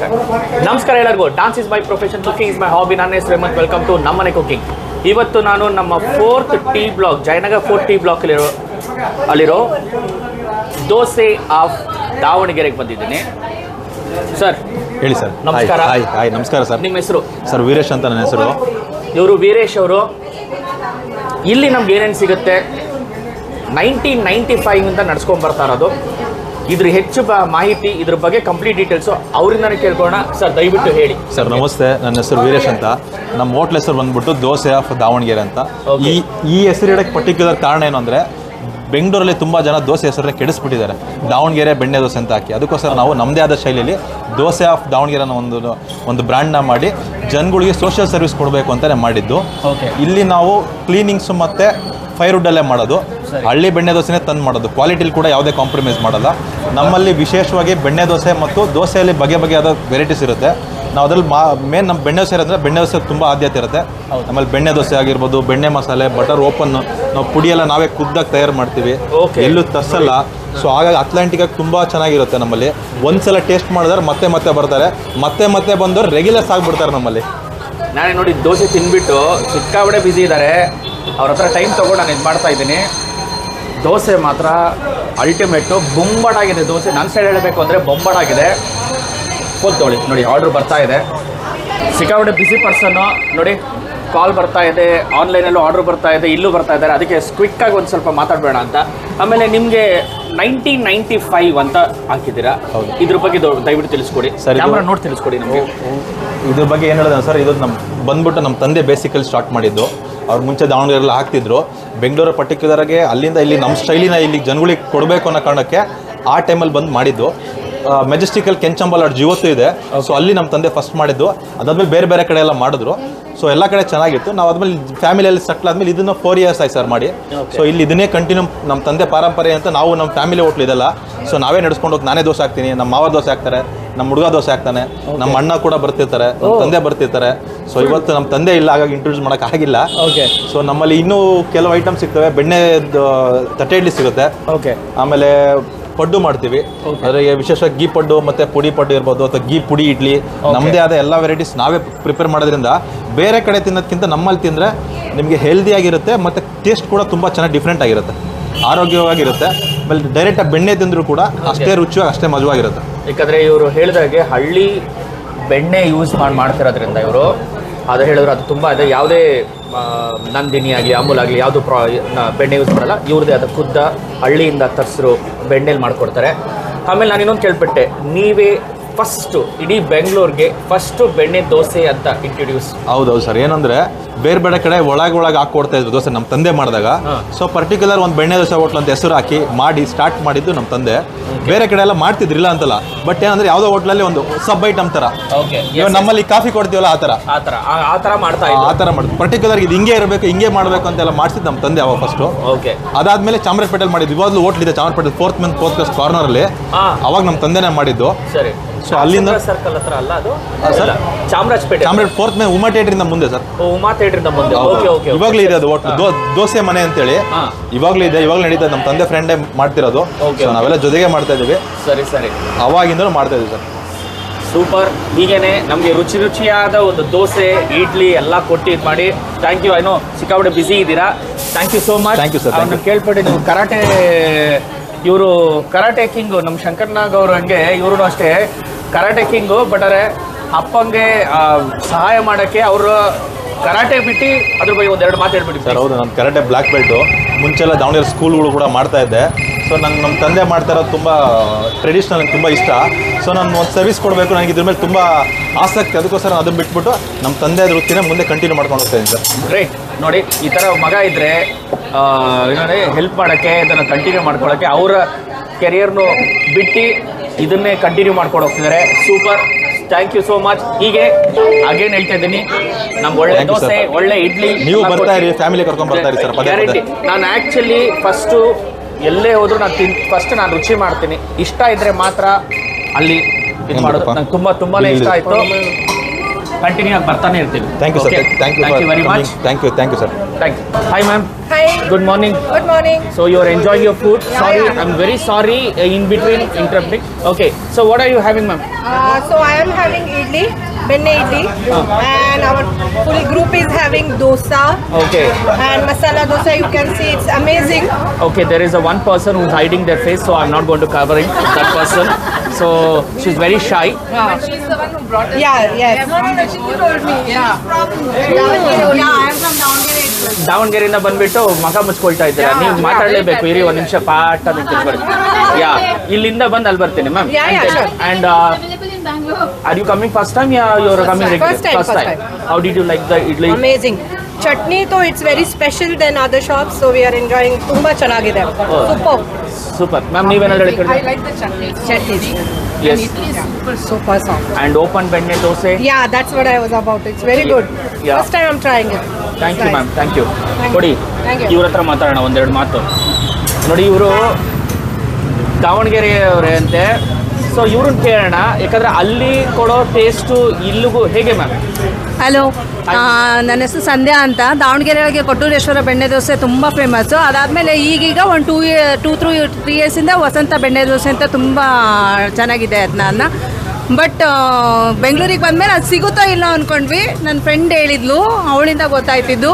ನಮಸ್ಕಾರ ನಮಸ್ಕಾರ ಎಲ್ಲರಿಗೂ. Dance is my profession cooking is my hobby ನನ್ನ ಹೆಸರು ಹೇಮಂತ್. ವೆಲ್ಕಮ್ ಟು ನಮ್ಮನೆ ಕುಕಿಂಗ್ ಇವತ್ತು ನಾನು ನಮ್ಮ fourth T block Jayanagar fourth T block ಅಲ್ಲಿರೋ ಅಲ್ಲಿರೋ ದೋಸೆ ಆಫ್ ದಾವಣಗೆರೆಗೆ ಬಂದಿದ್ದೀನಿ. ಸರ್ ಹೇಳಿ ಸರ್. ನಮಸ್ಕಾರ. ಹಾಯ್ ಹಾಯ್ ನಮಸ್ಕಾರ ಸರ್. ನಿಮ್ಮ ಹೆಸರು? ಸರ್ ವೀರೇಶ್ ಅಂತ ನನ್ನ ಹೆಸರು. ಇವರು ವೀರೇಶ್ ಅವರು. ಇಲ್ಲಿ ನಮ್ಗೆ ಏನೇನು ಸಿಗುತ್ತೆ? ನೈನ್ಟೀನ್ ನೈಂಟಿ ಫೈವಿಂದ ನಡ್ಸ್ಕೊಂಡ್ ಬರ್ತಾ ಇರೋದು. ಇದ್ರ ಹೆಚ್ಚು ಮಾಹಿತಿ ಇದ್ರ ಬಗ್ಗೆ ಕಂಪ್ಲೀಟ್ ಡೀಟೇಲ್ಸು ಅವರಿಂದ ಕೇಳ್ಕೊಳ್ಳೋಣ. ಸರ್ ದಯವಿಟ್ಟು ಹೇಳಿ. ಸರ್ ನಮಸ್ತೆ. ನನ್ನ ಹೆಸರು ವೀರೇಶ್ ಅಂತ. ನಮ್ಮ ಹೋಟ್ಲ್ ಹೆಸರು ಬಂದ್ಬಿಟ್ಟು ದೋಸೆ ಆಫ್ ದಾವಣಗೆರೆ ಅಂತ. ಈ ಈ ಹೆಸರು ಇಡಕ್ಕೆ ಪರ್ಟಿಕ್ಯುಲರ್ ಕಾರಣ ಏನು ಅಂದರೆ ಬೆಂಗಳೂರಲ್ಲಿ ತುಂಬ ಜನ ದೋಸೆ ಹೆಸರನ್ನ ಕೆಡಿಸ್ಬಿಟ್ಟಿದ್ದಾರೆ. ದಾವಣಗೆರೆ ಬೆಣ್ಣೆ ದೋಸೆ ಅಂತ ಹಾಕಿ. ಅದಕ್ಕೋಸ್ಕರ ನಾವು ನಮ್ಮದೇ ಆದ ಶೈಲಿಯಲ್ಲಿ ದೋಸೆ ಆಫ್ ದಾವಣಗೆರೆ ಅನ್ನೋ ಒಂದು ಒಂದು ಬ್ರ್ಯಾಂಡ್ನ ಮಾಡಿ ಜನಗಳಿಗೆ ಸೋಷಿಯಲ್ ಸರ್ವಿಸ್ ಕೊಡಬೇಕು ಅಂತಲೇ ಮಾಡಿದ್ದು. ಇಲ್ಲಿ ನಾವು ಕ್ಲೀನಿಂಗ್ಸು ಮತ್ತು ಫೈರ್ವುಡ್ಡಲ್ಲೇ ಮಾಡೋದು. ಹಳ್ಳಿ ಬೆಣ್ಣೆ ದೋಸೆನೇ ತಂದು ಮಾಡೋದು. ಕ್ವಾಲಿಟಿಲಿ ಕೂಡ ಯಾವುದೇ ಕಾಂಪ್ರಮೈಸ್ ಮಾಡಲ್ಲ. ನಮ್ಮಲ್ಲಿ ವಿಶೇಷವಾಗಿ ಬೆಣ್ಣೆ ದೋಸೆ ಮತ್ತು ದೋಸೆಯಲ್ಲಿ ಬಗೆ ಬಗೆಯಾದ ವೆರೈಟೀಸ್ ಇರುತ್ತೆ. ನಾವು ಅದರಲ್ಲಿ ಮಾ ಮೇನ್ ನಮ್ಮ ಬೆಣ್ಣೆ ದೋಸೆ ಇರೋದ್ರೆ ಬೆಣ್ಣೆ ದೋಸೆ ತುಂಬ ಆದ್ಯತೆ ಇರುತ್ತೆ. ಆಮೇಲೆ ಬೆಣ್ಣೆ ದೋಸೆ ಆಗಿರ್ಬೋದು ಬೆಣ್ಣೆ ಮಸಾಲೆ ಬಟರ್ ಓಪನ್ನು ನಾವು ಪುಡಿಯೆಲ್ಲ ನಾವೇ ಖುದ್ದಾಗಿ ತಯಾರು ಮಾಡ್ತೀವಿ. ಎಲ್ಲೂ ತರ್ಸಲ್ಲ. ಸೊ ಹಾಗಾಗಿ ಅಟ್ಲಾಂಟಿಕಾಗಿ ತುಂಬ ಚೆನ್ನಾಗಿರುತ್ತೆ ನಮ್ಮಲ್ಲಿ. ಒಂದ್ಸಲ ಟೇಸ್ಟ್ ಮಾಡಿದ್ರೆ ಮತ್ತೆ ಮತ್ತೆ ಬರ್ತಾರೆ. ಮತ್ತೆ ಮತ್ತೆ ಬಂದವರು ರೆಗ್ಯುಲರ್ಸ್ ಆಗಿಬಿಡ್ತಾರೆ ನಮ್ಮಲ್ಲಿ. ನಾನೇ ನೋಡಿ ದೋಸೆ ತಿನ್ಬಿಟ್ಟು ಸಿಕ್ಕಾಬಡೆ ಬ್ಯುಸಿ ಇದ್ದಾರೆ ಅವ್ರ ಹತ್ರ ಟೈಮ್ ತೊಗೊಂಡು ನಾನು ಇದು ಮಾಡ್ತಾ ಇದ್ದೀನಿ. ದೋಸೆ ಮಾತ್ರ ಅಲ್ಟಿಮೇಟು ಬೊಂಬಡಾಗಿದೆ ದೋಸೆ. ನನ್ನ ಸೈಡ್ ಹೇಳಬೇಕು ಅಂದರೆ ಬೊಂಬಡಾಗಿದೆ. ಕೂತ್ಕೊಳ್ಳಿ ತೊಗೊಳ್ಳಿ ನೋಡಿ ಆರ್ಡ್ರ್ ಬರ್ತಾ ಇದೆ. ಸಿಕ್ಕಾಪಟ್ಟೆ ಬಿಸಿ ಪರ್ಸನ್ನು ನೋಡಿ ಕಾಲ್ ಬರ್ತಾ ಇದೆ. ಆನ್ಲೈನಲ್ಲೂ ಆರ್ಡ್ರ್ ಬರ್ತಾ ಇದೆ. ಇಲ್ಲೂ ಬರ್ತಾ ಇದ್ದಾರೆ. ಅದಕ್ಕೆ ಕ್ವಿಕ್ಕಾಗಿ ಒಂದು ಸ್ವಲ್ಪ ಮಾತಾಡಬೇಡ ಅಂತ. ಆಮೇಲೆ ನಿಮಗೆ ನೈನ್ಟೀನ್ ನೈಂಟಿ ಫೈವ್ ಅಂತ ಹಾಕಿದ್ದೀರಾ? ಹೌದು. ಇದ್ರ ಬಗ್ಗೆ ದಯವಿಟ್ಟು ತಿಳಿಸ್ಕೊಡಿ. ಸರ್, ಕ್ಯಾಮ್ರಾ ನೋಡಿ ತಿಳಿಸ್ಕೊಡಿ ನಮಗೆ. ಇದ್ರ ಬಗ್ಗೆ ಏನು ಹೇಳಿದ್ರೆ ಸರ್ ಇದು ನಮ್ಮ ಬಂದ್ಬಿಟ್ಟು ನಮ್ಮ ತಂದೆ ಬೇಸಿಕಲ್ಲಿ ಸ್ಟಾರ್ಟ್ ಮಾಡಿದ್ದು. ಅವ್ರು ಮುಂಚೆ ದಾವಣಗೆರೆಲ್ಲ ಹಾಕ್ತಿದ್ರು ಬೆಂಗಳೂರು ಪರ್ಟಿಕ್ಯುಲರಾಗಿ ಅಲ್ಲಿಂದ ಇಲ್ಲಿ ನಮ್ಮ ಸ್ಟೈಲಿನ ಇಲ್ಲಿ ಜನಗಳಿಗೆ ಕೊಡಬೇಕು ಅನ್ನೋ ಕಾರಣಕ್ಕೆ ಆ ಟೈಮಲ್ಲಿ ಬಂದು ಮಾಡಿದ್ದು. ಮೆಜೆಸ್ಟಿಕಲ್ ಕೆಂಚಂಬಲ್ ಅಡ್ ಜೀವತ್ತು ಇದೆ. ಸೊ ಅಲ್ಲಿ ನಮ್ಮ ತಂದೆ ಫಸ್ಟ್ ಮಾಡಿದ್ದು. ಅದಾದ್ಮೇಲೆ ಬೇರೆ ಬೇರೆ ಕಡೆ ಎಲ್ಲ ಮಾಡಿದ್ರು. ಸೊ ಎಲ್ಲ ಕಡೆ ಚೆನ್ನಾಗಿತ್ತು. ನಾವು ಅದ್ಮೇಲೆ ಫ್ಯಾಮಿಲಿಯಲ್ಲಿ ಸೆಟ್ಲ್ ಆದ್ಮೇಲೆ ಇದನ್ನ ಫೋರ್ ಇಯರ್ಸ್ ಆಯ್ತು ಸರ್ ಮಾಡಿ. ಸೊ ಇಲ್ಲಿ ಇದನ್ನೇ ಕಂಟಿನ್ಯೂ ನಮ್ಮ ತಂದೆ ಪಾರಂಪರೆ ಅಂತ ನಾವು ನಮ್ಮ ಫ್ಯಾಮಿಲಿ ಹೋಟ್ಲ್ ಇದೆಲ್ಲ. ಸೊ ನಾವೇ ನಡ್ಸ್ಕೊಂಡು ಹೋಗಿ ನಾನೇ ದೋಸೆ ಹಾಕ್ತೀನಿ ನಮ್ಮ ಮಾವ ದೋಸೆ ಹಾಕ್ತಾರೆ ನಮ್ಮ ಹುಡುಗ ದೋಸೆ ಹಾಕ್ತಾನೆ ನಮ್ಮ ಅಣ್ಣ ಕೂಡ ಬರ್ತಿರ್ತಾರೆ ನಮ್ಮ ತಂದೆ ಬರ್ತಿರ್ತಾರೆ. ಸೊ ಇವತ್ತು ನಮ್ಮ ತಂದೆ ಇಲ್ಲ ಹಾಗಾಗಿ ಇಂಟ್ರೊಡ್ಯೂಸ್ ಮಾಡಕ್ ಆಗಿಲ್ಲ. ಓಕೆ ಸೊ ನಮ್ಮಲ್ಲಿ ಇನ್ನೂ ಕೆಲವು ಐಟಮ್ ಸಿಗ್ತವೆ. ಬೆಣ್ಣೆ ತಟ್ಟೆ ಇಡ್ಲಿ ಸಿಗುತ್ತೆ. ಓಕೆ ಆಮೇಲೆ ಪಡ್ಡು ಮಾಡ್ತೀವಿ. ಅದ್ರಾಗೆ ವಿಶೇಷವಾಗಿ ಗೀ ಪಡ್ಡು ಮತ್ತೆ ಪುಡಿ ಪಡ್ಡು ಇರ್ಬೋದು ಅಥವಾ ಗೀ ಪುಡಿ ಇಡ್ಲಿ ನಮ್ಮದೇ ಆದ ಎಲ್ಲ ವೆರೈಟೀಸ್ ನಾವೇ ಪ್ರಿಪೇರ್ ಮಾಡೋದ್ರಿಂದ ಬೇರೆ ಕಡೆ ತಿನ್ನೋದಕ್ಕಿಂತ ನಮ್ಮಲ್ಲಿ ತಿಂದರೆ ನಿಮಗೆ ಹೆಲ್ದಿಯಾಗಿರುತ್ತೆ ಮತ್ತು ಟೇಸ್ಟ್ ಕೂಡ ತುಂಬ ಚೆನ್ನಾಗಿ ಡಿಫ್ರೆಂಟ್ ಆಗಿರುತ್ತೆ. ಆರೋಗ್ಯವಾಗಿರುತ್ತೆ. ಆಮೇಲೆ ಡೈರೆಕ್ಟಾಗಿ ಬೆಣ್ಣೆ ತಿಂದರೂ ಕೂಡ ಅಷ್ಟೇ ರುಚಿ ಅಷ್ಟೇ ಮಜವಾಗಿರುತ್ತೆ. ಯಾಕಂದರೆ ಇವರು ಹೇಳಿದಾಗೆ ಹಳ್ಳಿ ಬೆಣ್ಣೆ ಯೂಸ್ ಮಾಡಿ ಮಾಡ್ತಿರೋದ್ರಿಂದ ಇವರು ಅದು ಹೇಳಿದ್ರು ಅದು ತುಂಬ ಇದೆ ಯಾವುದೇ ನಂದಿನಿ ಆಗಲಿ ಅಮೂಲ್ ಆಗಲಿ ಯಾವುದು ಪ್ರಾ ಬೆಣ್ಣೆ ಯೂಸ್ ಮಾಡಲ್ಲ. ಇವ್ರದ್ದೇ ಆದ ಖುದ್ದ ಹಳ್ಳಿಯಿಂದ ತರಿಸ್ರು ಬೆಣ್ಣೆಲಿ ಮಾಡಿಕೊಡ್ತಾರೆ. ಆಮೇಲೆ ನಾನು ಇನ್ನೊಂದು ಕೇಳ್ಬಿಟ್ಟೆ ನೀವೇ ಫಸ್ಟು ಇಡೀ ಬೆಂಗಳೂರಿಗೆ ಫಸ್ಟು ಬೆಣ್ಣೆ ದೋಸೆ ಅಂತ ಇಂಟ್ರೊಡ್ಯೂಸ್ ಹೌದೌದು ಸರ್. ಏನಂದ್ರೆ ಬೇರೆ ಬೇರೆ ಕಡೆ ಒಳಗೆ ಒಳಗೆ ಹಾಕೊಡ್ತಾ ಇದ್ರು ದೋಸೆ ನಮ್ಮ ತಂದೆ ಮಾಡಿದಾಗ. ಸೊ ಪರ್ಟಿಕ್ಯುಲರ್ ಒಂದು ಬೆಣ್ಣೆ ದೋಸೆ ಹೋಟ್ಲ್ ಅಂತ ಹೆಸರು ಹಾಕಿ ಮಾಡಿ ಸ್ಟಾರ್ಟ್ ಮಾಡಿದ್ದು ನಮ್ಮ ತಂದೆ. ಬೇರೆ ಕಡೆ ಎಲ್ಲ ಮಾಡ್ತಿದ್ರಿಲ್ಲ ಅಂತಲ್ಲ. ಬಟ್ ಏನಂದ್ರೆ ಯಾವುದೋ ಹೋಟ್ಲಲ್ಲಿ ಒಂದು ಸಬ್ ಐಟಮ್ ತರ. ಇವಾಗ ನಮ್ಮಲ್ಲಿ ಕಾಫಿ ಕೊಡ್ತೀವಲ್ಲ ಆ ಥರ ಆ ಥರ ಆ- ಥರ ಮಾಡ್ತಾ ಆ ತರ ಮಾಡಿದ್ರು ಪರ್ಟಿಕ್ಯುಲರ್ ಇದು ಹಿಂಗೆ ಇರಬೇಕು ಹಿಂಗೆ ಮಾಡಬೇಕು ಅಂತೆಲ್ಲ ಮಾಡಿಸಿದ್ದು ನಮ್ಮ ತಂದೆ ಅವಾಗ ಫಸ್ಟು ಓಕೆ ಅದಾದ್ಮೇಲೆ ಚಾಮರಾಜಪೇಟೆಲ್ ಮಾಡಿದ್ವಿ ಇವಾಗಲೂ ಹೋಟ್ಲ್ ಇದೆ. Chamarajpet fourth month fourth class corner ಅಲ್ಲಿ ಅವಾಗ ನಮ್ಮ ತಂದೆನೇ ಮಾಡಿದ್ದು. ಸರಿ. So, ಅಲ್ಲಿಂದ- ಸರ್ಕಲ್ ಹತ್ರ ಅಲ್ಲ ಅದು? Sir Chamarajpet. Chamaraj fourth main Uma ಥಿಯೇಟ್ರಿಂದ ಮುಂದೆ ಸರ್ ಓ, ಉಮಾ ಇಂದ ಮುಂದೆ ಓಕೆ ಓಕೆ ಇವಾಗಲೇ ಇದೆ ಅದು ಹೋಟ್ಲು. ದೋ- ದೋಸೆ ಮನೆ ಅಂತೇಳಿ. ಹಾ. ಇವಾಗಲೂ ಇದೆ ಇವಾಗಲೇ ನಡೀತದೆ ನಮ್ಮ ತಂದೆ ಫ್ರೆಂಡೇ ಮಾಡ್ತಿರೋದು. Okay, ಸೊ ನಾವೆಲ್ಲ ಜೊತೆಗೆ ಮಾಡ್ತಾ ಇದೀವಿ ಸರಿ ಸರಿ. ಅವಾಗಿಂದಲೂ ಮಾಡ್ತಾ ಇದೀವಿ ಸರ್ ಸೂಪರ್ ಹೀಗೇನೆ ನಮಗೆ ರುಚಿ ರುಚಿಯಾದ ಒಂದು ದೋಸೆ ಇಡ್ಲಿ ಎಲ್ಲ ಕೊಟ್ಟು ಇದು ಮಾಡಿ. ಥ್ಯಾಂಕ್ ಯು ಐನೋ ಸಿಕ್ಕಾಪಟ್ಟೆ ಬಿಸಿ ಇದ್ದೀರಾ. Thank you so much thank you sir Thank ಕೇಳ್ಪಟ್ಟೆ ನೀವು ಕರಾಟೆ ಇವರು ಕರಾಟೆ ಕಿಂಗು ನಮ್ಮ ಶಂಕರ್ನಾಗ್ ಅವರು ಹಂಗೆ ಇವರು ಅಷ್ಟೇ. ಕರಾಟೆ ಕಿಂಗು ಅರೆ ಅಪ್ಪಂಗೆ ಸಹಾಯ ಮಾಡೋಕ್ಕೆ ಅವರು ಕರಾಟೆ ಬಿಟ್ಟು ಅದ್ರ ಬಗ್ಗೆ ಒಂದೆರಡು ಮಾತು ಸರ್, ಹೌದು, ನಾನು ಕರಾಟೆ ಬ್ಲ್ಯಾಕ್ ಬೆಲ್ಟು. ಮುಂಚೆಲ್ಲ ದಾವಣಗೆರೆ ಸ್ಕೂಲ್ಗಳು ಕೂಡ ಮಾಡ್ತಾ ಇದ್ದೆ. ಸೊ ನಂಗೆ ನಮ್ಮ ತಂದೆ ಮಾಡ್ತಾ ಇರೋದು ತುಂಬ ಟ್ರೆಡಿಷ್ನಲ್ ನಂಗೆ ತುಂಬ ಇಷ್ಟ. ಸೊ ನಾನು ಒಂದು ಸರ್ವಿಸ್ ಕೊಡಬೇಕು ನನಗೆ ಇದ್ರ ಮೇಲೆ ತುಂಬ ಆಸಕ್ತಿ. ಅದಕ್ಕೋಸ್ಕರ ನಾನು ಅದನ್ನು ಬಿಟ್ಬಿಟ್ಟು ನಮ್ಮ ತಂದೆ ಅದ್ರ ವೃತ್ತಿನೇ ಮುಂದೆ ಕಂಟಿನ್ಯೂ ಮಾಡ್ಕೊಂಡು ಹೋಗ್ತಾ ಇದ್ದೀನಿ ಸರ್. ರೈಟ್ ನೋಡಿ ಈ ಥರ ಮಗ ಇದ್ದರೆ ಏನಂದರೆ ಹೆಲ್ಪ್ ಮಾಡೋಕ್ಕೆ ಇದನ್ನು ಕಂಟಿನ್ಯೂ ಮಾಡ್ಕೊಳ್ಳೋಕ್ಕೆ ಅವರ ಕೆರಿಯರ್ನು ಬಿಟ್ಟು ಇದನ್ನೇ ಕಂಟಿನ್ಯೂ ಮಾಡ್ಕೊಂಡು ಹೋಗ್ತಿದ್ದಾರೆ super thank you so much ಹೀಗೆ ಅಗೇನ್ ಹೇಳ್ತಾ ಇದ್ದೀನಿ. ನಮ್ಮ ಒಳ್ಳೆ. ದೋಸೆ ಒಳ್ಳೆ ಇಡ್ಲಿ ನೀವು ಬರ್ತಾ ಇರಿ ಫ್ಯಾಮಿಲಿ ಕರ್ಕೊಂಡು ಬರ್ತಾ ಇರಿ ಸರ್ ಗ್ಯಾರಂಟಿ ನಾನು ಆ್ಯಕ್ಚುಲಿ ಫಸ್ಟು ಎಲ್ಲೇ ಹೋದ್ರು ನಾನು ತಿನ್ ಫಸ್ಟ್ ನಾನು ರುಚಿ ಮಾಡ್ತೀನಿ. ಇಷ್ಟ ಇದ್ರೆ ಮಾತ್ರ ಅಲ್ಲಿ ಮಾಡೋದು. ನಂಗೆ ತುಂಬಾ ತುಂಬಾನೇ ಇಷ್ಟ ಆಯ್ತು. ಕಂಟಿನ್ಯೂ ಆಗಿ ಬರ್ತಾನೆ ಇರ್ತೀನಿ. Thank you sir thank you very much thank you thank you sir thank you hi ma'am hi good morning good morning so your enjoy your food sorry I am very sorry in between interrupt okay so what are you having ma'am so I am having idli Benetti. And our full group is having dosa. Okay. And masala dosa, you can see it's amazing. Okay, there is a one person who's hiding their face, so I'm not going to cover it. That person. So she's very shy. Yeah. She's the one who brought us. Yeah, yes. Yeah, yeah. yeah. yeah. yeah. yeah. yeah. I'm from down here. ದಾವಣಗೆರೆಯಿಂದ ಬಂದ್ಬಿಟ್ಟು ಮಗ ಮುಚ್ಕೊಳ್ತಾ ಇದ್ದೀರಾ. ನೀವು ಮಾತಾಡಲೇಬೇಕು. ಇರಿ ಒಂದ್ ನಿಮಿಷ ಪಾಠ ಇಲ್ಲಿಂದ ಬಂದ್ ಅಲ್ಲಿ ಬರ್ತೇನೆ ma'am. And are you coming first time yeah you're coming regular first time how did you like the idli amazing chutney though it's very special then other shop so we are enjoying ತುಂಬಾ ಚೆನ್ನಾಗಿದೆ. Super super ma'am ನೀವು ಏನಾದರೂ ಹೇಳ್ತೀರಾ I like the chutney chutney is super super soft and open benne dosa yeah that's what I was about it's very good Yeah. Time time I'm trying it. Thank you ma'am thank you ನೋಡಿ. Thank you. ಇವ್ರ ಹತ್ರ ಮಾತಾಡೋಣ ಒಂದೆರಡು ಮಾತು. ನೋಡಿ ಇವರು ದಾವಣಗೆರೆಯವರೇ ಅಂತೆ so ಇವ್ರನ್ನ ಕೇಳೋಣ. ಯಾಕಂದ್ರೆ ಅಲ್ಲಿ ಕೊಡೋ ಟೇಸ್ಟು ಇಲ್ಲಿಗೂ ಹೇಗೆ ಮ್ಯಾಮ್ ಹಲೋ ನನ್ನ ಹೆಸರು ಸಂಧ್ಯಾ ಅಂತ. ದಾವಣಗೆರೆಗೆ ಕೊಟ್ಟೂರೇಶ್ವರ ಬೆಣ್ಣೆ ದೋಸೆ ತುಂಬ ಫೇಮಸ್ಸು ಅದಾದಮೇಲೆ ಈಗೀಗ ಒಂದು ಟೂ ಟೂ ತ್ರೂ ತ್ರೀ ಇಯರ್ಸಿಂದ ವಸಂತ ಬೆಣ್ಣೆ ದೋಸೆ ಅಂತ ತುಂಬ ಚೆನ್ನಾಗಿದೆ ಅದನ್ನ ಬಟ್ ಬೆಂಗಳೂರಿಗೆ ಬಂದಮೇಲೆ ಅದು ಸಿಗುತ್ತೋ ಇಲ್ಲ ಅಂದ್ಕೊಂಡ್ವಿ ನನ್ನ ಫ್ರೆಂಡ್ ಹೇಳಿದ್ಲು ಅವಳಿಂದ ಗೊತ್ತಾಯ್ತಿದ್ದು.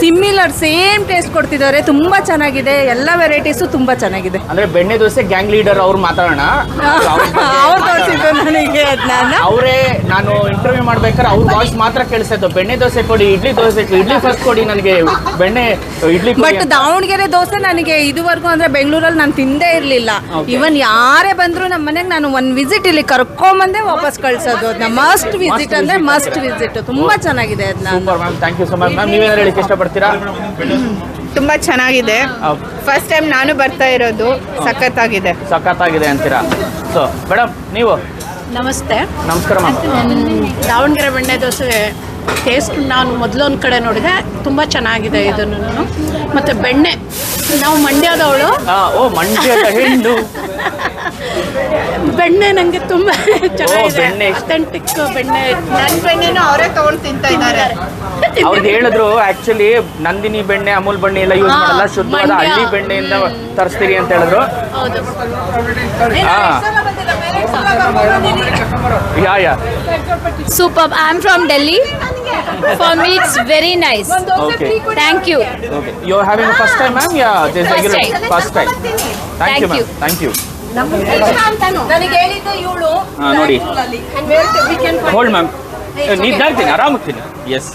ಸಿಮಿಲರ್ ಸೇಮ್ ಟೇಸ್ಟ್ ಕೊಡ್ತಿದ್ದಾರೆ ತುಂಬಾ ಚೆನ್ನಾಗಿದೆ ಎಲ್ಲ ವೆರೈಟೀಸು ತುಂಬಾ ಚೆನ್ನಾಗಿದೆ. ಅಂದ್ರೆ ಬೆಣ್ಣೆ ದೋಸೆ ಗ್ಯಾಂಗ್ ಲೀಡರ್ ಅವ್ರು ಮಾತಾಡೋಣ. ಅವ್ರು ತೋರಿಸಿದ್ದು ನನಗೆ ಅದನ್ನ ಅವರೇ ನಾನು ಇಂಟರ್ವ್ಯೂ ಮಾಡ್ಬೇಕಾದ್ರೆ ಅವ್ರ ವಾಯ್ಸ್ ಮಾತ್ರ ಕೇಳಿಸ್ತಾ ಬೆಣ್ಣೆ ದೋಸೆ ಕೊಡಿ ಇಡ್ಲಿ ದೋಸೆ ಇಡ್ಲಿ ಫಸ್ಟ್ ಕೊಡಿ ನನಗೆ. ಬೆಣ್ಣೆ ಇಡ್ಲಿ ಬಟ್ ದಾವಣಗೆರೆ ದೋಸೆ ನನಗೆ ಇದುವರೆಗೂ ಅಂದ್ರೆ ಬೆಂಗಳೂರಲ್ಲಿ ನಾನು ತಿಂದೇ ಇರಲಿಲ್ಲ. ಇವನ್ ಯಾರೇ ಬಂದ್ರು ನಮ್ಮ ಮನೆಗೆ ನಾನು ಒಂದ್ ವಿಸಿಟ್ ಇಲ್ಲಿ ಕರ್ಕೊಂಬಂದೇ ವಾಪಸ್ ಕಳ್ಸೋದು ಅದನ್ನ ಮಸ್ಟ್ ವಿಸಿಟ್ ಅಂದ್ರೆ ಮಸ್ಟ್. ವಿಸಿಟ್ ತುಂಬಾ ಚೆನ್ನಾಗಿದೆ ಅದನ್ನ thank you so much ma'am ನೀವೇನಾದ್ರು ಹೇಳಿಕ್ಕೆ ಇಷ್ಟಪಡ್ತೀರಾ ತುಂಬಾ ಚೆನ್ನಾಗಿದೆ. ಫಸ್ಟ್ ಟೈಮ್ ನಾನು ಬರ್ತಾ ಇರೋದು ಸಖತ್ತಾಗಿದೆ. ಸಖತ್ತಾಗಿದೆ ಅಂತೀರಾ? ಸೊ ಮೇಡಮ್ ನೀವು? ನಮಸ್ತೆ. ನಮಸ್ಕಾರ ಮ್ಯಾಮ್ ದಾವಣಗೆರೆ ಬೆಣ್ಣೆ ದೋಸೆ ಟೇಸ್ಟ್ ನಾನು ಮೊದಲೊಂದು ಕಡೆ ನೋಡಿದೆ ತುಂಬ ಚೆನ್ನಾಗಿದೆ ಇದನ್ನು ಮತ್ತು ಬೆಣ್ಣೆ ನಾವು ಮಂಡ್ಯದವಳು. ಓ ಮಂಡ್ಯದ ಹೆಣ್ಣು. ಬೆಣ್ಣೆ ನನಗೆ ತುಂಬ ಚೆನ್ನಾಗಿದೆ. ಬೆಣ್ಣೆ. ಅಥೆಂಟಿಕ್ ಬೆಣ್ಣೆ. ನನ್ನ ಬೆಣ್ಣೆನೂ ಅವರೇ ತಗೊಂಡು ತಿಂತಾ ಇದ್ದಾರೆ. ಅವ್ರು ಹೇಳಿದ್ರು ಆಕ್ಚುಲಿ ನಂದಿನಿ ಬೆಣ್ಣೆ ಅಮೂಲ್ ಬೆಣ್ಣೆ ಎಲ್ಲ ಯೂಸ್ ಮಾಡಲ್ಲ ಶುದ್ಧವಾದ. ಹಳ್ಳಿ ಬೆಣ್ಣೆಯಿಂದ ತರಿಸ್ತೀರಿ ಅಂತ ಹೇಳಿದ್ರು. Yeah yeah Superb. I'm from Delhi. For me, it's very nice. Okay Thank you. Okay you are having first time ma'am yeah this First regular time. First time thank you Thank you. Ma'am thank you ನನಗೆ ಹೇಳಿದ್ದು ಇವಳು ಹಾ, ನೋಡಿ. we can find hold ma'am ನಿದ್ದಾಡ್ತೀನಿ ಆರಾಮಾಗ್ತೀನಿ yes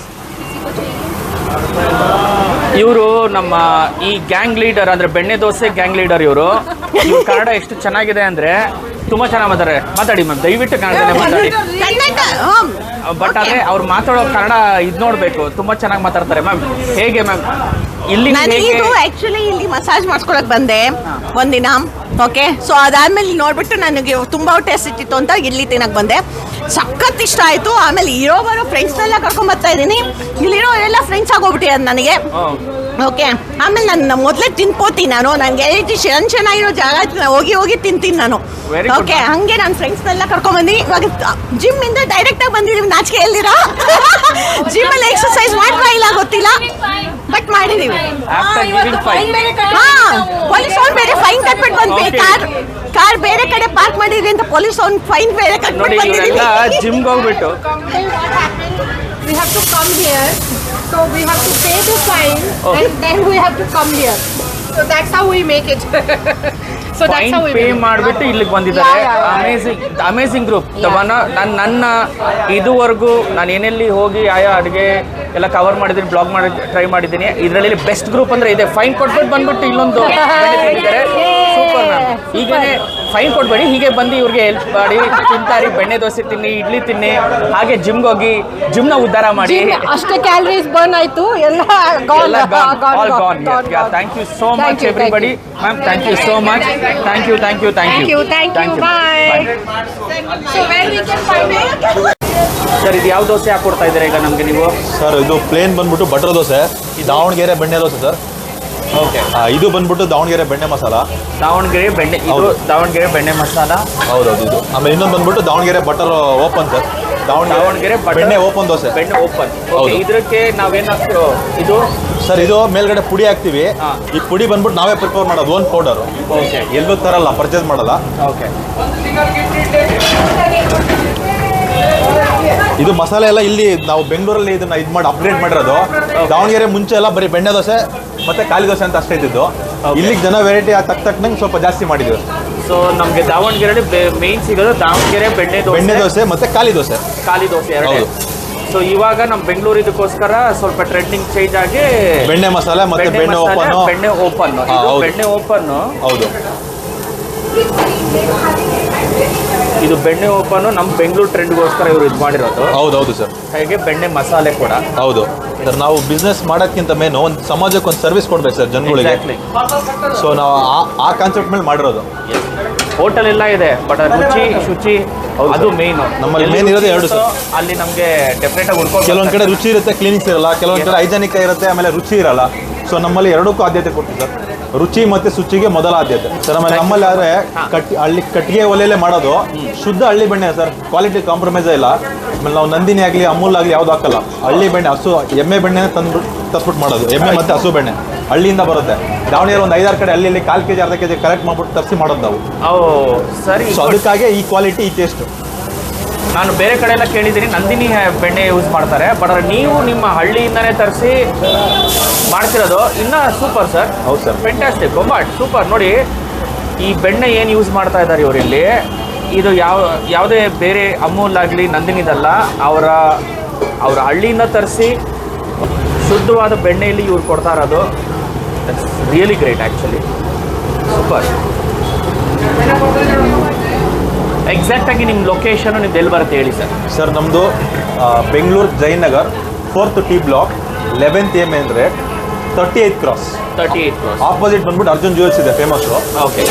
ಇವರು ನಮ್ಮ ಈ gang leader ಅಂದ್ರೆ ಬೆಣ್ಣೆ ದೋಸೆ ಗ್ಯಾಂಗ್ ಲೀಡರ್ ಇವರು ಇವ್ರ ಕನ್ನಡ ಎಷ್ಟು ಚೆನ್ನಾಗಿದೆ ಅಂದ್ರೆ ತುಂಬಾ ಚೆನ್ನಾಗಿ ಮಾತಾಡ್ತಾರೆ. ಮಾತಾಡಿ ಮ್ಯಾಮ್ ದಯವಿಟ್ಟು ಕನ್ನಡದಲ್ಲೇ ಮಾತಾಡಿ. ಬಟ್ ಆದ್ರೆ ಅವ್ರು ಮಾತಾಡೋ ಕನ್ನಡ ಇದ್ ನೋಡ್ಬೇಕು ತುಂಬಾ ಚೆನ್ನಾಗಿ ಮಾತಾಡ್ತಾರೆ ಮ್ಯಾಮ್. ಹೇಗೆ ಮ್ಯಾಮ್? ಇಲ್ಲಿ ನಾನು ಆಕ್ಚುಲಿ ಇಲ್ಲಿ ಮಸಾಜ್ ಮಾಡ್ಸ್ಕೊಳಕ್ ಬಂದೆ ಒಂದಿನ ಓಕೆ ಸೊ ಅದಾದ್ಮೇಲೆ ಇಲ್ಲಿ ನೋಡ್ಬಿಟ್ಟು ನನಗೆ ತುಂಬಾ ಟೇಸ್ಟ್ ಇಟ್ಟಿತ್ತು ಅಂತ ಇಲ್ಲಿ ತಿನ್ನಕ್ ಬಂದೆ. ಸಖತ್ ಇಷ್ಟ ಆಯ್ತು. ಆಮೇಲೆ ಇರೋ ಬರೋ ಫ್ರೆಂಡ್ಸ್ನೆಲ್ಲ ಕರ್ಕೊಂಡ್ ಬರ್ತಾ ಇದೀನಿ ಇಲ್ಲಿರೋ ಎಲ್ಲ ಫ್ರೆಂಡ್ಸ್ ಆಗೋಗ್ಬಿಟ್ಟಿದೆ ನನಗೆ. ಓಕೆ ಆಮೇಲೆ ನಾನು ಮೊದಲೇ ತಿನ್ಕೋತೀನಿ ನಾನು. ನನಗೆ ಚೆನ್ನ ಚೆನ್ನಾಗಿರೋ ಜಾಗ ಹೋಗಿ ಹೋಗಿ ತಿಂತೀನಿ ನಾನು. ಓಕೆ. ಹಂಗೆ ನನ್ನ ಫ್ರೆಂಡ್ಸ್ನೆಲ್ಲ ಕರ್ಕೊಂಡ್ ಬಂದು ಇವಾಗ ಜಿಮ್ ಇಂದ ಡೈರೆಕ್ಟ್ ಆಗಿ ಬಂದಿದೀವಿ. ನಾಚಿಕೆ ಎಲ್ಲಿರೋ ಜಿಮ್ ಅಲ್ಲಿ ಎಕ್ಸರ್ಸೈಸ್ ಮಾಡ್ತಾ ಇಲ್ಲ ಗೊತ್ತಿಲ್ಲ? ಬಟ್ ಮಾಡಿದೀವಿ. ಪೊಲೀಸ್ ಅವ್ನು ಬೇರೆ ಫೈನ್ ಕಟ್ಬಿಟ್ಟು ಬಂದ್ವಿ. ಕಾರ್ ಕಾರ್ ಬೇರೆ ಕಡೆ ಪಾರ್ಕ್ ಮಾಡಿದ್ರಿ ಅಂತ ಪೊಲೀಸ್ ಅವ್ನು ಫೈನ್ ಬೇರೆ ಕಟ್ಬಿಟ್ಟು ಬಂದಿದ್ದೀವಿ ಜಿಮ್ಗೆ ಹೋಗ್ಬಿಟ್ಟು. We have to come here. So we have to pay the fine Oh. and then we have to come here. So that's how we make it. So fine pay ಮಾಡಿಬಿಟ್ಟು ಇಲ್ಲಿಗೆ ಬಂದಿದ್ದಾರೆ. Amazing. Amazing amazing group ನಾನು ನನ್ನ ಇದುವರೆಗೂ ನಾನು ಏನೆಲ್ಲಿ ಹೋಗಿ ಆಯಾ ಅಡುಗೆ ಎಲ್ಲ ಕವರ್ ಮಾಡಿದ್ದೀನಿ ಬ್ಲಾಗ್ ಮಾಡಿ ಟ್ರೈ ಮಾಡಿದ್ದೀನಿ ಇದರಲ್ಲಿ ಬೆಸ್ಟ್ ಗ್ರೂಪ್ ಅಂದರೆ ಇದೆ. ಫೈನ್ ಕೊಟ್ಬಿಟ್ಟು ಬಂದ್ಬಿಟ್ಟು ಇಲ್ಲೊಂದು ಸೂಪರ್ ಮ್ಯಾಮ್ ಹೀಗೇನೆ ಫೈನ್ ಕೊಡಬೇಡಿ. ಹೀಗೆ ಬಂದು ಇವ್ರಿಗೆ ಹೆಲ್ಪ್ ಮಾಡಿ ತಿಂತಾರಿ ಬೆಣ್ಣೆ ದೋಸೆ ತಿನ್ನಿ ಇಡ್ಲಿ ತಿನ್ನಿ ಹಾಗೆ ಜಿಮ್ಗೆ ಹೋಗಿ ಜಿಮ್ನ ಉದ್ಧಾರ ಮಾಡಿ. ಅಷ್ಟೇ ಕ್ಯಾಲರೀಸ್ ಬರ್ನ್ ಆಯ್ತು ಎಲ್ಲ. Thank you so much everybody ma'am thank you so much thank you thank you thank you thank you? Sir ಇದು ಯಾವ ದೋಸೆ ಹಾಕೊಡ್ತಾ ಇದ್ದೀರಾ ಈಗ ನಮಗೆ ನೀವು? ಸರ್ ಇದು ಪ್ಲೇನ್ ಬಂದ್ಬಿಟ್ಟು ಬಟರ್ ದೋಸೆ ದಾವಣಗೆರೆ ಬೆಣ್ಣೆ ದೋಸೆ ಸರ್ ಓಕೆ ಇದು ಬಂದ್ಬಿಟ್ಟು ದಾವಣಗೆರೆ ಬೆಣ್ಣೆ ಮಸಾಲ. ದಾವಣಗೆರೆ ಬೆಣ್ಣೆ ಇದು ದಾವಣಗೆರೆ ಬೆಣ್ಣೆ ಮಸಾಲ. ಹೌದೌದು ಇದು. ಆಮೇಲೆ ಇನ್ನೊಂದು ಬಂದ್ಬಿಟ್ಟು Davangere butter open sir. Davangere ಬೆಣ್ಣೆ ಓಪನ್ ದೋಸೆ. ಬೆಣ್ಣೆ ಓಪನ್. ಹೌದು. ಇದಕ್ಕೆ ನಾವೇನಾಗ್ತೀವಿ ಇದು? ಸರ್ ಇದು ಮೇಲ್ಗಡೆ ಪುಡಿ ಹಾಕ್ತಿವಿ. ಈ ಪುಡಿ ಬಂದ್ಬಿಟ್ಟು ನಾವೇ ಪ್ರಿಪೇರ್ ಮಾಡೋದು ಓನ್ ಪೌಡರ್ ಓಕೆ ಎಲ್ಲೂ ತರಲ್ಲ ಪರ್ಚೇಸ್ ಮಾಡಲ್ಲ. ಓಕೆ ಇದು ಮಸಾಲೆ ಎಲ್ಲ ಇಲ್ಲಿ ನಾವು ಬೆಂಗಳೂರಲ್ಲಿ ಇದನ್ನ ಇದು ಮಾಡಿ ಅಪ್ಡೇಟ್ ಮಾಡಿರೋದು. ದಾವಣಗೆರೆ ಮುಂಚೆ ಎಲ್ಲ ಬರೀ ಬೆಣ್ಣೆ ದೋಸೆ ಮತ್ತೆ ಖಾಲಿ ದೋಸೆ ಅಂತ ಅಷ್ಟೇ ಇದ್ದಿದ್ದು. ಇಲ್ಲಿ ಜನ ವೆರೈಟಿ ತಕ್ಕ ತಕ್ಕನಂಗೆ ಸ್ವಲ್ಪ ಜಾಸ್ತಿ ಮಾಡಿದ್ವಿ. ಸೊ ನಮಗೆ ದಾವಣಗೆರೆಯಲ್ಲಿ ಮೇನ್ ಸಿಗೋದು ದಾವಣಗೆರೆ ಬೆಣ್ಣೆ ದೋಸೆ. ಬೆಣ್ಣೆ ದೋಸೆ ಮತ್ತೆ ಖಾಲಿ ದೋಸೆ. ಖಾಲಿ ದೋಸೆ ಎರಡೇ. ಸೊ ಇವಾಗ ನಮ್ಮ ಬೆಂಗಳೂರು ಇದಕ್ಕೋಸ್ಕರ ಸ್ವಲ್ಪ ಟ್ರೆಂಡಿಂಗ್ ಚೇಂಜ್ ಆಗಿ ಬೆಣ್ಣೆ ಮಸಾಲೆ ಮತ್ತೆ ಬೆಣ್ಣೆ ಓಪನ್ ಬೆಣ್ಣೆ ಓಪನ್. ಬೆಣ್ಣೆ ಓಪನ್ ಹೌದು. ಇದು ಬೆಣ್ಣೆ ಓಪನ್ ನಮ್ಮ ಬೆಂಗಳೂರು ಟ್ರೆಂಡ್ಗೋಸ್ಕರ ಇವರು ಇದು ಮಾಡಿರೋದು. ಹೌದು ಹೌದು ಸರ್. ಹಾಗೆ ಬೆಣ್ಣೆ ಮಸಾಲೆ ಕೂಡ. ಹೌದು. ಸರ್ ನಾವು ಬಿಸ್ನೆಸ್ ಮಾಡೋಕ್ಕಿಂತ ಮೇನು ಒಂದು ಸಮಾಜಕ್ಕೆ ಒಂದು ಸರ್ವಿಸ್ ಕೊಡ್ಬೇಕು ಸರ್ ಜನಗಳಿಗೆ. ಸೊ ನಾವು ಆ- ಆ ಕಾನ್ಸೆಪ್ಟ್ ಮೇಲೆ ಮಾಡಿರೋದು. ಹೋಟೆಲ್ ಎಲ್ಲ ಇದೆ ಬಟ್ ರುಚಿ ಶುಚಿ ಅದು. ಮೇನ್ ನಮ್ಮಲ್ಲಿ ಮೇನ್ ಇರೋದು ಎರಡು ಸರ್. ಅಲ್ಲಿ ನಮಗೆ ಡೆಫಿನೆಟ್ ಆಗಿ ಉಳ್ಕೊಂಡು ಕೆಲವೊಂದು ಕಡೆ ರುಚಿ ಇರುತ್ತೆ ಕ್ಲಿನಿಕ್ಸ್ ಇರಲ್ಲ ಕೆಲವೊಂದು ಕಡೆ ಹೈಜಾನಿಕ್ ಇರುತ್ತೆ ಆಮೇಲೆ ರುಚಿ ಇರಲ್ಲ. ಸೊ ನಮ್ಮಲ್ಲಿ ಎರಡಕ್ಕೂ ಆದ್ಯತೆ ಕೊಡ್ತೀವಿ ಸರ್ ರುಚಿ ಮತ್ತೆ ಶುಚಿಗೆ ಮೊದಲ ಆದ್ಯತೆ ಸರ್ ಆಮೇಲೆ ನಮ್ಮಲ್ಲಿ ಆದ್ರೆ ಕಟ್ ಹಳ್ಳಿ ಕಟ್ಟಿಗೆ ಒಲೆಯಲ್ಲೇ ಮಾಡೋದು ಶುದ್ಧ ಹಳ್ಳಿ ಬೆಣ್ಣೆ ಸರ್. ಕ್ವಾಲಿಟಿ ಕಾಂಪ್ರಮೈಸ್ ಇಲ್ಲ. ಆಮೇಲೆ ನಾವು ನಂದಿನಿ ಆಗಲಿ ಅಮೂಲ್ ಆಗಲಿ ಯಾವ್ದು ಹಾಕಲ್ಲ. ಹಳ್ಳಿ ಬೆಣ್ಣೆ ಹಸು ಎಮ್ಮೆ ಬೆಣ್ಣೆ ತಂದು ತಸ್ಬಿಟ್ಟು ಮಾಡೋದು. ಎಮ್ಮೆ ಮತ್ತೆ ಹಸು ಬೆಣ್ಣೆ. ಹಳ್ಳಿಯಿಂದ ಬರುತ್ತೆ. ದಾವಣಗೆರೆ ಒಂದು ಐದಾರು ಕಡೆ ಅಲ್ಲಿ ಇಲ್ಲಿ ಕಾಲು ಕೆಜಿ ಅರ್ಧ ಕೆಜಿ ಕಲೆಕ್ಟ್ ಮಾಡ್ಬಿಟ್ಟು ತರಿಸಿ ಮಾಡೋದು ನಾವು. ಸರಿ. ಸೊ ಅದಕ್ಕಾಗಿ ಈ ಕ್ವಾಲಿಟಿ ಈ ಟೇಸ್ಟ್ ನಾನು ಬೇರೆ ಕಡೆ ಎಲ್ಲ ಕೇಳಿದ್ದೀನಿ. ನಂದಿನಿ ಬೆಣ್ಣೆ ಯೂಸ್ ಮಾಡ್ತಾರೆ. ಬಟ್ ನೀವು ನಿಮ್ಮ ಹಳ್ಳಿಯಿಂದನೇ ತರಿಸಿ ಮಾಡ್ತಿರೋದು ಇನ್ನ ಸೂಪರ್ ಸರ್ ಹೌದು ಸರ್ ಫೆಂಟಾಸ್ಟಿಕ್ ಬೊಂಬಾಟ್ ಸೂಪರ್ ನೋಡಿ ಈ ಬೆಣ್ಣೆ ಏನು ಯೂಸ್ ಮಾಡ್ತಾ ಇದ್ದಾರೆ ಇವರಿಲ್ಲಿ ಇದು ಯಾವ ಯಾವುದೇ ಬೇರೆ ಅಮೂಲ್ ಆಗಲಿ ನಂದಿನಿದಲ್ಲ ಅವರ ಅವರ ಹಳ್ಳಿಯಿಂದ ತರಿಸಿ ಶುದ್ಧವಾದ ಬೆಣ್ಣೆಯಲ್ಲಿ ಇವ್ರು ಕೊಡ್ತಾ ಇರೋದು. ರಿಯಲಿ ಗ್ರೇಟ್ ಆ್ಯಕ್ಚುಲಿ ಸೂಪರ್ ಎಕ್ಸಾಕ್ಟಾಗಿ ನಿಮ್ಮ ಲೊಕೇಶನ್ ನಿಮ್ದು ಎಲ್ಲಿ ಬರುತ್ತೆ ಹೇಳಿ ಸರ್. ಸರ್ ನಮ್ಮದು Bengaluru Jayanagar fourth T block eleventh M ಅಂದರೆ thirty eight cross thirty eight cross opposite ಬಂದ್ಬಿಟ್ಟು ಅರ್ಜುನ್ ಜ್ಯುವೆಲ್ಸ್ ಇದೆ ಫೇಮಸ್ ಓಕೆ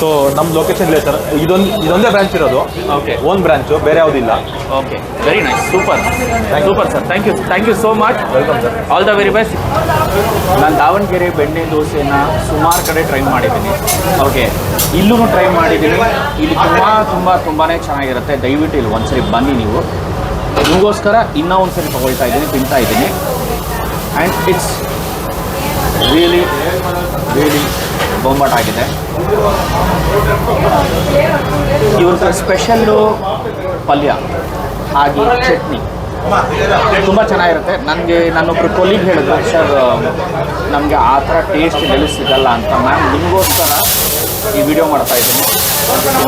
ಸೊ ನಮ್ಮ ಲೊಕೇಶನ್ ಇದೆ ಸರ್ ಇದೊಂದು ಇದೊಂದೇ ಬ್ರಾಂಚ್ ಇರೋದು. ಓಕೆ ಓನ್ ಬ್ರಾಂಚು ಬೇರೆ ಯಾವುದಿಲ್ಲ okay very nice super super sir thank you thank you so much welcome sir all the very best ನಾನು ದಾವಣಗೆರೆ ಬೆಣ್ಣೆ ದೋಸೆನ ಸುಮಾರು ಕಡೆ ಟ್ರೈ ಮಾಡಿದ್ದೀನಿ. ಓಕೆ ಇಲ್ಲೂ ಟ್ರೈ ಮಾಡಿದ್ದೀನಿ. ಇಲ್ಲಿ ತುಂಬ ತುಂಬ ತುಂಬಾ ಚೆನ್ನಾಗಿರುತ್ತೆ. ದಯವಿಟ್ಟು ಇಲ್ಲಿ ಒಂದ್ಸರಿ ಬನ್ನಿ ನೀವು. ನಿಮಗೋಸ್ಕರ ಇನ್ನೂ ಒಂದ್ಸರಿ ತಗೊಳ್ತಾ ಇದ್ದೀನಿ ತಿಂತಾ ಇದ್ದೀನಿ. ಆ್ಯಂಡ್ ಇಟ್ಸ್ ರಿಯಲಿ ರಿಯಲಿ ಬೊಂಬಾಟಾಗಿದೆ ಇವ್ರದ್ದು ಸ್ಪೆಷಲ್ಲು ಪಲ್ಯ, ಹಾಗೆ ಚಟ್ನಿ. ತುಂಬ ಚೆನ್ನಾಗಿರುತ್ತೆ. ನನಗೆ ನನ್ನೊಬ್ಬರು ಕೊಲೀಗ್ ಹೇಳಿದ್ರು, ಸರ್, ನಮಗೆ ಆ ಥರ ಟೇಸ್ಟ್ ಎಲ್ಲೂ ಅಂತ. ಮ್ಯಾಮ್ ನಿಮಗೋಸ್ಕರ ಈ ವಿಡಿಯೋ ಮಾಡ್ತಾ ಇದ್ದೀನಿ.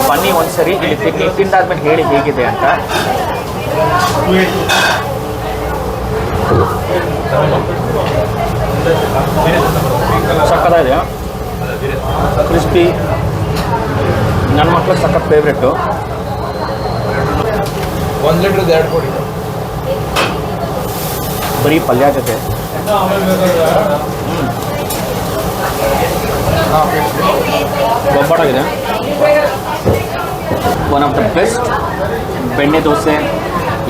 ಬನ್ನಿ ಒಂದ್ಸರಿ, ಇಲ್ಲಿ ತಿನ್ನಿ ತಿಂದಾದ್ಮೇಲೆ ಹೇಳಿ ಹೇಗಿದೆ ಅಂತ. ಸಕ್ಕತ್ತಾಗಿದೆ. ಕ್ರಿಸ್ಪಿ. ನನ್ನ ಮಕ್ಕಳ ಸಖತ್ ಫೇವ್ರೆಟ್ಟು ಒಂದು ಲೀಟ್ರದ್ದು ಎರಡು ಕೊಡಿ. ಬರೀ ಪಲ್ಯ ಜೊತೆ. ಬೊಂಬಾಟಾಗಿದೆ. ಒನ್ ಆಫ್ ದ ಬೆಸ್ಟ್ ಬೆಣ್ಣೆ ದೋಸೆ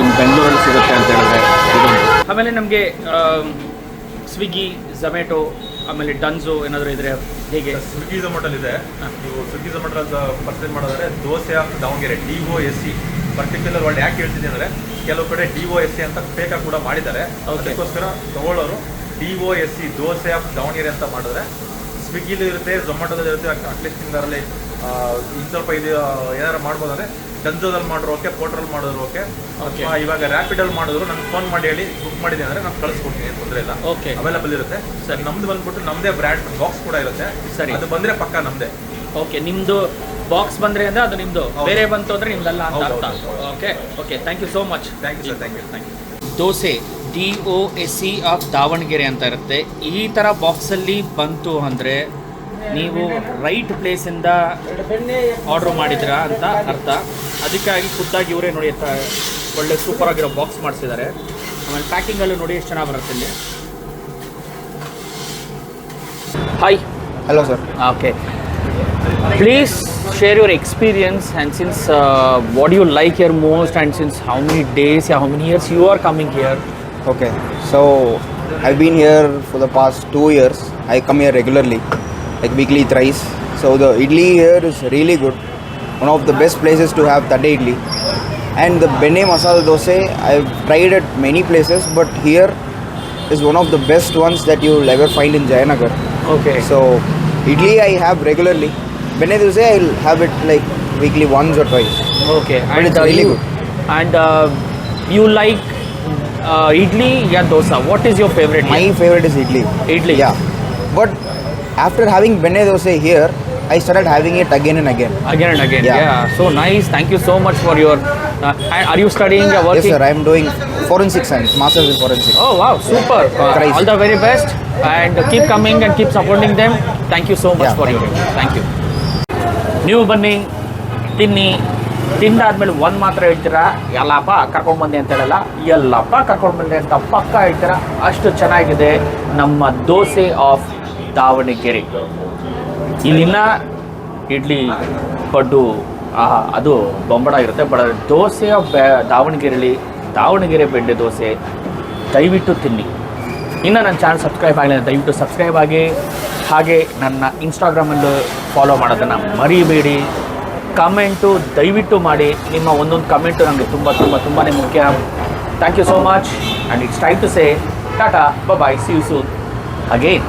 ಇನ್ ಬೆಂಗಳೂರಲ್ಲಿ ಸಿಗುತ್ತೆ ಅಂತ ಹೇಳಿದ್ರೆ ಆಮೇಲೆ ನಮಗೆ ಸ್ವಿಗ್ಗಿ ಝೊಮ್ಯಾಟೊ ಆಮೇಲೆ ಡನ್ಸು ಏನಾದರೂ ಇದ್ರೆ ಹೇಗೆ? ಸ್ವಿಗ್ಗಿ ಝೊಮ್ಯಾಟೋಲ್ ಇದೆ. ನೀವು ಸ್ವಿಗ್ಗಿ ಝೊಮ್ಯಾಟೋ ಪರ್ಚೇಸ್ ಮಾಡೋದಾದ್ರೆ dosa of Davangere D O S C particular word ಯಾಕೆ ಹೇಳ್ತಿದ್ದೆ ಅಂದರೆ ಕೆಲವು ಕಡೆ ಡಿ ಒ ಎಸ್ ಸಿ ಅಂತ ಫೇಕಾಗಿ ಕೂಡ ಮಾಡಿದ್ದಾರೆ. ಅದಕ್ಕೋಸ್ಕರ ತಗೊಳ್ಳೋರು D O S C dosa of Davangere ಅಂತ ಮಾಡಿದ್ರೆ ಸ್ವಿಗ್ಗಿಲೂ ಇರುತ್ತೆ ಝೊಮ್ಯಾಟೋದಲ್ಲಿ ಇರುತ್ತೆ ಅಟ್ಲೀಸ್ಟ್ ನಿಮ್ಗೆ ಇನ್ನು ಸ್ವಲ್ಪ ಇದು ಏನಾರು ಮಾಡ್ಬೋದಂದ್ರೆ ಡನ್ಸೋದಲ್ಲಿ ಮಾಡಿದ್ರು ಓಕೆ ಪೋರ್ಟ್ರಲ್ಲಿ ಮಾಡಿದ್ರು ಓಕೆ. ಇವಾಗ ರ್ಯಾಪಿಡಲ್ಲಿ ಮಾಡಿದ್ರು ನಾನು ಫೋನ್ ಮಾಡಿ ಹೇಳಿ ಬುಕ್ ಮಾಡಿದೆ ಅಂದರೆ ನಾನು ಕಳಿಸ್ಕೊಡ್ತೀನಿ ಏನು ತೊಂದರೆ ಇಲ್ಲ. ಓಕೆ ಅವೈಲಬಲ್ ಇರುತ್ತೆ. ಸರ್. ನಮ್ದು ಬಂದ್ಬಿಟ್ಟು ನಮ್ಮದೇ ಬ್ರ್ಯಾಂಡ್ ಬಾಕ್ಸ್ ಕೂಡ ಇರುತ್ತೆ. ಸರಿ. ಅದು ಬಂದರೆ ಪಕ್ಕ ನಮ್ಮದೇ ಓಕೆ ನಿಮ್ಮದು ಬಾಕ್ಸ್ ಬಂದರೆ ಅಂದರೆ ಅದು ನಿಮ್ಮದು ಬೇರೆ ಬಂತು ಅಂದರೆ ನಿಮ್ದಲ್ಲ ಅಂತ ಅರ್ಥ. Okay okay thank you so much thank you sir thank you thank you dosa D O S C of Davangere ಅಂತ ಇರುತ್ತೆ. ಈ ಥರ ಬಾಕ್ಸಲ್ಲಿ ಬಂತು ಅಂದರೆ ನೀವು ರೈಟ್ ಪ್ಲೇಸಿಂದ ಆರ್ಡ್ರ್ ಮಾಡಿದ್ದೀರಾ ಅಂತ ಅರ್ಥ ಅದಕ್ಕಾಗಿ ಖುದ್ದಾಗಿ ಇವರೇ ನೋಡಿ ಒಳ್ಳೆ ಸೂಪರ್ ಆಗಿರೋ ಬಾಕ್ಸ್ ಮಾಡಿಸಿದ್ದಾರೆ ಆಮೇಲೆ ಪ್ಯಾಕಿಂಗಲ್ಲೂ ನೋಡಿ ಎಷ್ಟು ಚೆನ್ನಾಗಿ ಬರುತ್ತೆ ಇಲ್ಲಿ hi hello sir okay please share your experience and since what what like you like here most and since how many days, yeah, how many years you are coming here? Okay. So, I've been here for the past two years. I come here regularly, like weekly thrice. So the idli here is really good. One of the best places to have tade idli. And the Bene Masala Dosa, I've tried at many places, but here is one of the best ones that you'll ever find in Jayanagar. Okay. So idli I have regularly. Bene Dosa, I'll have it like weekly once or twice. Okay. But and it's uh, really you, good. And uh, you like uh, idli or dosa? What is your favorite? My favorite is idli. Idli. Yeah. But after having benne dosa here I start having it again and again again and again so nice thank you so much for your are you studying work sir I am doing forensic science masters in forensic oh wow super all the very best and keep coming and keep supporting them thank you so much for your thank you ನೀವು ಬನ್ನಿ ತಿನ್ನಿ. ತಿಂದಾದ್ಮೇಲೆ ಒಂದು ಮಾತ್ರ ಹೇಳ್ತೀರಾ? ಎಲ್ಲಪ್ಪ ಕರ್ಕೊಂಡ್ಬಂದೆ ಅಂತ ಹೇಳಲ್ಲ. ಎಲ್ಲಪ್ಪ ಕರ್ಕೊಂಡ್ಬಂದೆ ಅಂತ ಪಕ್ಕಾ ಹೇಳ್ತೀರಾ? ಅಷ್ಟು ಚೆನ್ನಾಗಿದೆ. ನಮ್ಮ ದೋಸೆ ಆಫ್ ದಾವಣಗೆರೆ. ಇಲ್ಲಿನ ಇಡ್ಲಿ ಪಡ್ಡು ಅದು ಬೊಂಬಡ ಇರುತ್ತೆ. ಬಟ್ ದೋಸೆಯ ಬೆ ದಾವಣಗೆರೆಯಲ್ಲಿ ದಾವಣಗೆರೆ ಬೆಂಡೆ ದೋಸೆ, ದಯವಿಟ್ಟು ತಿನ್ನಿ. ಇನ್ನು ನನ್ನ ಚಾನಲ್ ಸಬ್ಸ್ಕ್ರೈಬ್ ಆಗಲಿಲ್ಲ ದಯವಿಟ್ಟು ಸಬ್ಸ್ಕ್ರೈಬ್ ಆಗಿ. ಹಾಗೆ ನನ್ನ ಇನ್ಸ್ಟಾಗ್ರಾಮಲ್ಲೂ ಫಾಲೋ ಮಾಡೋದನ್ನು ಮರಿಬೇಡಿ. ಕಮೆಂಟು ದಯವಿಟ್ಟು ಮಾಡಿ. ನಿಮ್ಮ ಒಂದೊಂದು ಕಮೆಂಟು ನನಗೆ ತುಂಬ ತುಂಬ ತುಂಬಾ ಮುಖ್ಯ. Thank you so much and it's time to say tata bye see you soon again